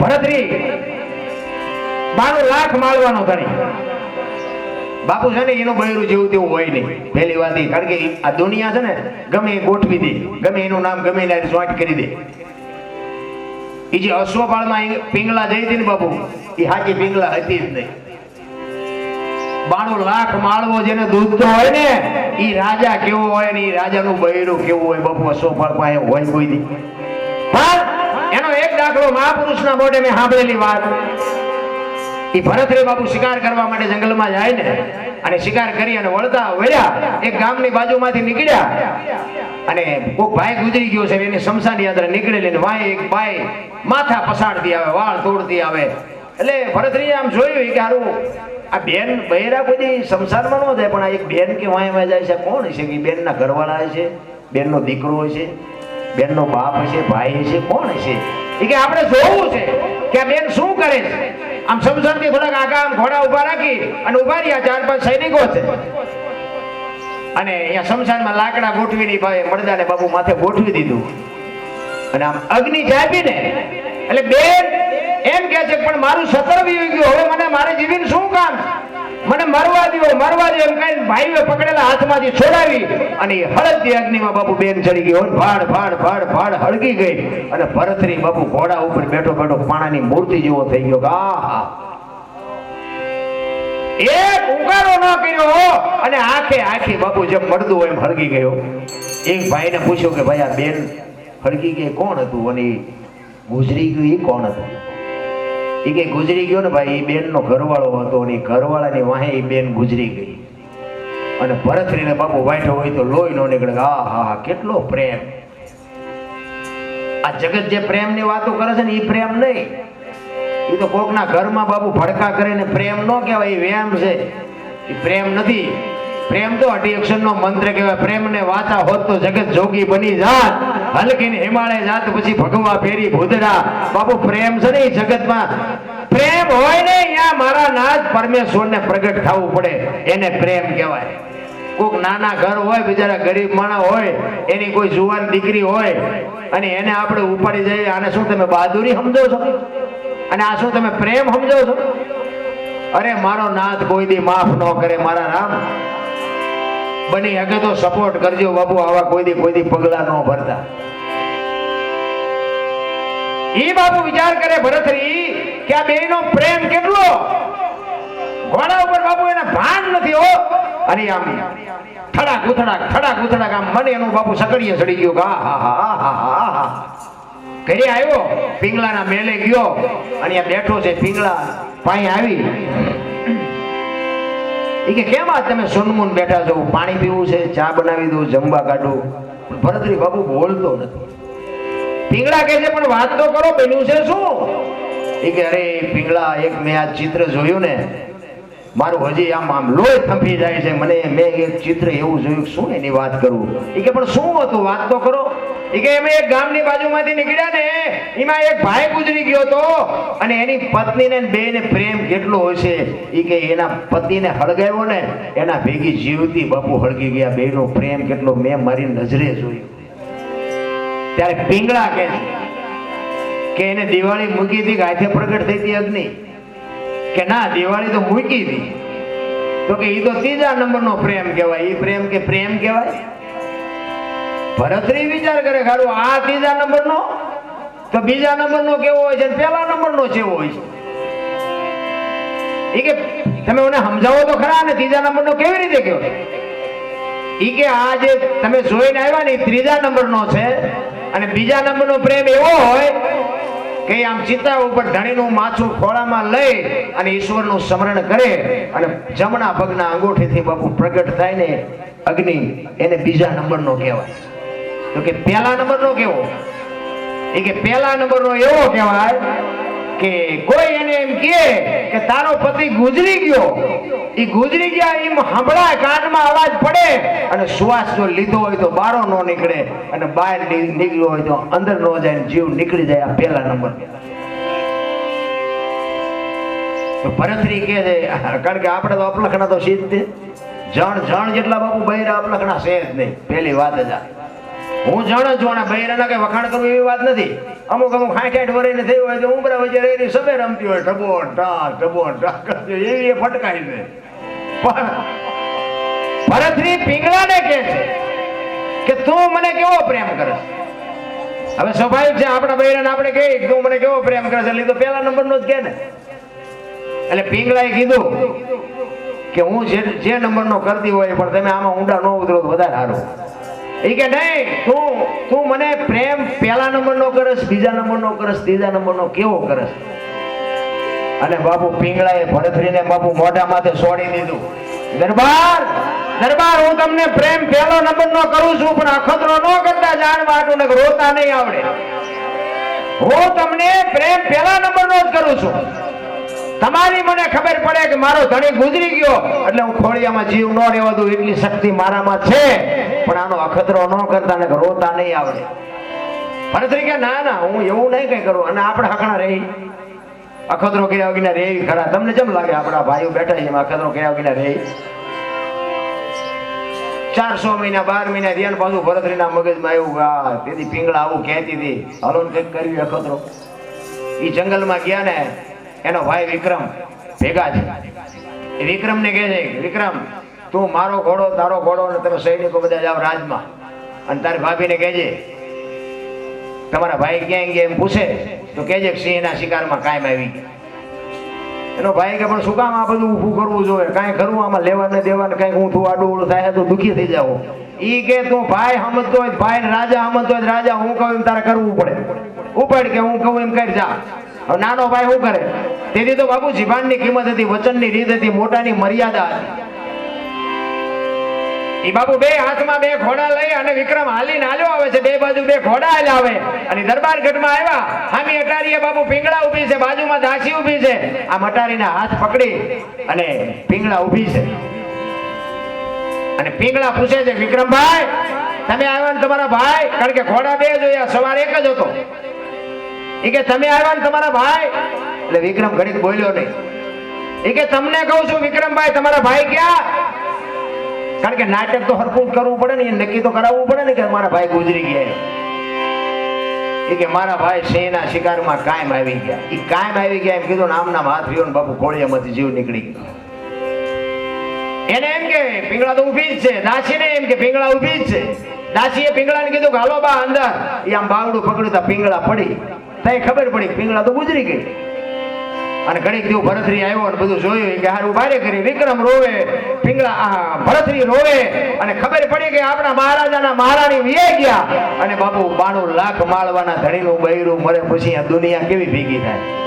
ભરતરી બાણું લાખ માળવાનો ધણી. બાપુ છે ને, એનું બૈરું જેવું તેવું હોય નહીં. પહેલી વાત કારણ કે આ દુનિયા છે ને, ગમે એ ગોઠવી દે, ગમે એનું નામ, ગમે જોઈન્ટ કરી દે. એ જે અશ્વપાળમાં પિંગલા જઈ હતી ને બાપુ એ હાજી પિંગલા હતી જ નહીં. બાણું લાખ માળવો જેને દૂધતો હોય ને એ રાજા કેવો હોય ને એ રાજાનું બૈરું કેવું હોય બાપુ, અશ્વપાળ પાસે હોય કોઈ પણ દાખલો મહાપુરુષના મોઢે મેં સાંભળેલી વાત. એ ભરતરે બાપુ શિકાર કરવા માટે જંગલમાં જાય ને, અને શિકાર કરી અને વળતા વળ્યા, એક ગામની બાજુમાંથી નીકળ્યા. અને કોક ભાઈ ગુજરી ગયો છે એની શમશાન યાત્રા નીકળેલી વાય એક ભાઈ માથા પસાડતી આવે, વાળ તોડતી આવે. એટલે ભરતરીએ આમ જોયું કે હારું, આ બેન બહેરા કોઈ શમશાનમાં ન જાય, પણ આ એક બેન કે વાય જાય છે કોણ છે કે બેનના ઘરવાળા છે બેનનો દીકરો છે બેનનો બાપ છે ભાઈ છે કોણ છે કે આપણે જોવું છે કે બેન શું કરે છે? આમ સમસમથી થોડાક આગા આમ ઘોડા ઊભા રાખી અને ઊભા રહ્યા ચાર પાંચ સૈનિકો છે. અને અહીંયા શમશાનમાં લાકડા ગોઠવીને ભાઈ મળદાને બાબુ માથે ગોઠવી દીધું. અને આમ અગ્નિ ચાપી ને એટલે બેન એમ કે છે પણ મારું સતર હવે મને મારે જીવીને શું કામ મને મરવા દો મરવા દો એમ કઈ ભાઈઓ પકડેલા હાથમાંથી છોડાવી અને એ હળદની અગ્નિમાં બાપુ બેન ચડી ગયો ફાડ ફાડ ફાડ ફાડ હળગી ગઈ અને ભરતરી બાપુ ઘોડા ઉપર બેઠો બેઠો પાણાની મૂર્તિ જેવો થઈ ગયો. આહા એક ઉગારો ન કર્યો અને આખે, આખી બાપુ જેમ હોય એમ હળગી ગયો. એક ભાઈને પૂછ્યું કે, ભાઈ, આ બેન હળગી ગઈ કોણ હતું? અને ગુજરી ગયું, એ કોણ હતું? એ કે ગુજરી ગયો ને ભાઈ એ બેનનો ઘરવાળો હતો અને ઘરવાળાની વાહે એ બેન ગુજરી ગઈ. અને ભરતરીને બાપુ વાંઠો હોય તો લોહી નો નીકળે. આ હા હા કેટલો પ્રેમ. આ જગત જે પ્રેમની વાતો કરે છે ને એ પ્રેમ નહીં. એ તો કોકના ઘરમાં બાપુ ભડકા કરે ને પ્રેમ ન કહેવાય એ વ્યાયામ છે. એ પ્રેમ નથી. પ્રેમ તો અઢી અક્ષરનો મંત્ર કહેવાય. પ્રેમને વાતા હોત તો જગત જોગી બની જાત. હલકીને હિમાલય જાત પછી ભગવા ફેરી ભૂદડા બાપુ, પ્રેમ છે ને એ જગતમાં? પ્રેમ હોય ને ત્યાં મારા નાથ પરમેશ્વરને પ્રગટ થવું પડે. એને પ્રેમ કહેવાય. કોઈક નાના ઘર હોય, બિચારા ગરીબ માણસ હોય, એની કોઈ જુવાન દીકરી હોય, અને એને આપણે ઉપાડી જઈએ, આને શું તમે બહાદુરી સમજો છો? અને આ શું તમે પ્રેમ સમજો છો? અરે, મારો નાથ કોઈ દી માફ ન કરે, મારા રામ. બની હકે તો સપોર્ટ કરજો બાબુ આવા કોઈ દી કોઈ દી પગલા ન ભરતા. ઈ બાબુ વિચાર કરે ભરતરી કે આ બેનો પ્રેમ કેટલો? ઘોડા ઉપર બાપુ એને ભાન નથી હો. અને આમ થડા ગુથડા થડા ગુથડા આમ મને એનું બાપુ સકડીએ ચડી ગયો હા હા હા હા હા ઘરે આવ્યો, પિંગલાના મેલે ગયો, અને બેઠો છે પિંગલા પાણી આવી. એ કે, કેમ આ તમે સુનમુન બેઠા છો? પાણી પીવું છે, ચા બનાવી દઉં, જમવા કાઢું. પણ ભરતરી બાબુ બોલતો નથી. પીંગળા કે છે, પણ વાત તો કરો, પેલું છે શું? એ કે, અરે, પીંગળા, એક મેં આ ચિત્ર જોયું ને, મારું હજી આમ આમ લોહી થંભી જાય છે. મને, મેં એક ચિત્ર એવું જોયું શું એની વાત કરું? એ કે, પણ શું હતું? વાત તો કરો. કેટલો હોય છે એના ભેગી જીવતી હળગી ગયા. બેનો પ્રેમ કેટલો, મેં મારી નજરે જોયું. ત્યારે પિંગળા કે એને દિવાળી મૂકી હતી કે હાથે પ્રગટ થઈ હતી અગ્નિ? કે ના, દિવાળી તો મૂકી હતી. તો કે એ તો ત્રીજા નંબરનો પ્રેમ કહેવાય. એ પ્રેમ કે પ્રેમ કહેવાય? ભરતરી વિચાર કરે ખાડું આ ત્રીજા નંબરનો? તો બીજા નંબરનો કેવો હોય છે? પેલા પહેલા નંબરનો કેવો હોય છે. કે, તમે મને સમજાવો તો ખરા ને ત્રીજા નંબરનો કેવી રીતે કયો ઈ કે, આ જે તમે જોઈને આવ્યા ને એ ત્રીજા નંબરનો છે. અને બીજા નંબરનો પ્રેમ એવો હોય કે આમ ચિતા ઉપર ધણીનું માથું ખોળામાં લઈ અને ઈશ્વરનું સ્મરણ કરે અને જમણા પગના અંગૂઠીથી બાપુ પ્રગટ થાય ને, અગ્નિ એને બીજા નંબરનો કહેવાય તો કે પહેલા નંબરનો કેવો? એ કે પહેલા નંબરનો એવો કહેવાય કે કોઈ એને એમ કહે કે તારો પતિ ગુજરી ગયો. એ ગુજરી ગયા એમ હમણાં કાનમાં અવાજ પડે અને શ્વાસ જો લીધો હોય તો બારો ન નીકળે અને બહાર ની- નીકળ્યો હોય તો અંદર ન જાય જીવ નીકળી જાય આ પહેલા નંબર. તો ભરતરી કહે છે, કારણ કે આપણે તો અપલખણા તો સીધ જણ જણ જેટલા બાપુ બહેરા અપલખણા છે જ નહીં. પહેલી વાત જ આ. હું જાણું છું અને બૈરાના કઈ વખાણ કરવું એવી વાત નથી. અમુક અમુક હાઠ હાઠ વરે થયું હોય તો ઉંબરા વચ્ચે રહીને સબે રમતી હોય. ઢબો ટા ઢબો ઢા એવી એ ફટકાઈ પણ ભરતરી પિંગળાને કહે છે કે તું મને કેવો પ્રેમ કરે હવે સ્વાભાવિક છે, આપણા બૈરાને આપણે કહીએ કે તું મને કેવો પ્રેમ કરે છે એટલે તો પહેલા નંબરનો જ કહે ને. એટલે પિંગળાએ કીધું કે હું જે જે નંબરનો કરતી હોય પણ તમે આમાં ઊંડા ન ઉતરો વધારે સારું. એ કે નહીં, તું તું મને પ્રેમ પહેલા નંબરનો કરસ, બીજા નંબરનો કરસ, ત્રીજા નંબરનો કેવો કરસ? અને બાપુ પિંગળાએ ભરતરીને બાપુ મોઢા માથે છોડી દીધું. દરબાર દરબાર, હું તમને પ્રેમ પહેલો નંબરનો કરું છું, પણ અખતરો ન કરતા જાણવા આટલું ને રોતા નહીં આવડે. હું તમને પ્રેમ પહેલા નંબરનો જ કરું છું. તમારી ખબર પડે કે મારો ધણી ગુજરી ગયો. એટલે હું ખોળિયામાં જીવ ન રહેવા દઉં એટલી શક્તિ મારામાં છે. પણ આનો અખતરો ન કરતા ને રોતા નહીં આવડે. ભરતરી કે ના ના, હું એવું નહીં કઈ કરું. અને આપણે હકણા રહી. અખતરો કર્યા વગરના રે ખરા. તમને જેમ લાગે, આપણા ભાઈઓ બેઠા છે અખતરો કર્યા વગરના રે ચારસો મહિના, બાર મહિના રિયાન પાછું ભરતરીના મગજમાં એવું આ તેથી પિંગળા આવું કહેતી હતી. હલો ને કંઈક કર્યું અખતરો એ જંગલમાં ગયા ને, એનો ભાઈ વિક્રમ ભેગા છે. વિક્રમ ને કહે છે, વિક્રમ, તું મારો ઘોડો, તારો ઘોડો અને તમે સૈનિકો બધા જાઓ રાજમાં. અને તારી ભાભીને કહેજે તમારા ભાઈ ક્યાં ગયા એમ પૂછે, તો કહેજે સિંહના શિકારમાં કાયમ આવી ગયા. એનો ભાઈ કે, પણ શું કામ આ બધું ઊભું કરવું જોઈએ? કાંઈ કરવું આમાં લેવા ને દેવા ને કાંઈક ઊંધું આડું થાય તો દુઃખી થઈ જાવ ઈ કે, તું ભાઈ સમજતો હોય, ભાઈ રાજા સમજતો હોય રાજા હું કહું એમ તારે કરવું પડે. ઉપાડ કે હું કહું એમ કરી જા. હવે નાનો ભાઈ શું કરે? તેથી તો બાપુ, જીભાનની કિંમત હતી, વચનની રીત હતી, મોટાની મર્યાદા હતી. એ બાબુ બે હાથમાં બે ઘોડા લઈ અને વિક્રમ હાલીને હાલ્યો આવે છે. બે બાજુ બે ઘોડા હાલ્યા અને દરબાર ગઢમાં આવ્યા. હામી અટારીએ બાબુ પિંગળા ઊભી છે, બાજુમાં દાસી ઊભી છે. આ મટારીના હાથ પકડી અને પિંગળા ઊભી છે. અને પિંગળા પૂછે છે, વિક્રમભાઈ, તમે આવ્યા ને તમારા ભાઈ? કારણ કે ઘોડા બે જોયા સવાર એક જ હતો. કે તમે આવ્યા ને તમારા ભાઈ? એટલે વિક્રમ ઘડીક બોલ્યો નહીં. એ કે તમને કહું છું વિક્રમભાઈ, તમારા ભાઈ ક્યાં? કારણ કે નાટક તો હરકું કરવું પડે ને નક્કી તો કરાવવું પડે ને કે મારા ભાઈ ગુજરી ગયા એ કે મારા ભાઈ સિંહના શિકારમાં કાયમ આવી ગયા. એ કાયમ આવી ગયા એમ કીધું નામ નામ હાથ રહ્યો ને બાપુ કોળિયામાંથી જીવ નીકળી ગયો. એને એમ કે પિંગળા તો ઊભી જ છે. દાસીને એમ કે પિંગળા ઊભી જ છે. દાસીએ પીંગળાને કીધું કે હાલો બા અંદર. એ આમ બાવડું પકડ્યું તા પિંગળા પડી. તઈ ખબર પડી પિંગળા તો ગુજરી ગઈ. અને ઘડીક જેવું ભરતરી આવ્યો અને બધું જોયું કે હારું બારે કરી, વિક્રમ રોવે, પિંગળા ભરતરી રોવે. અને ખબર પડી કે આપણા મહારાજાના મહારાણી વિયે ગયા. અને બાપુ, બાણું લાખ માળવાના ધણીનું બૈરું મરે પછી આ દુનિયા કેવી ભેગી થાય?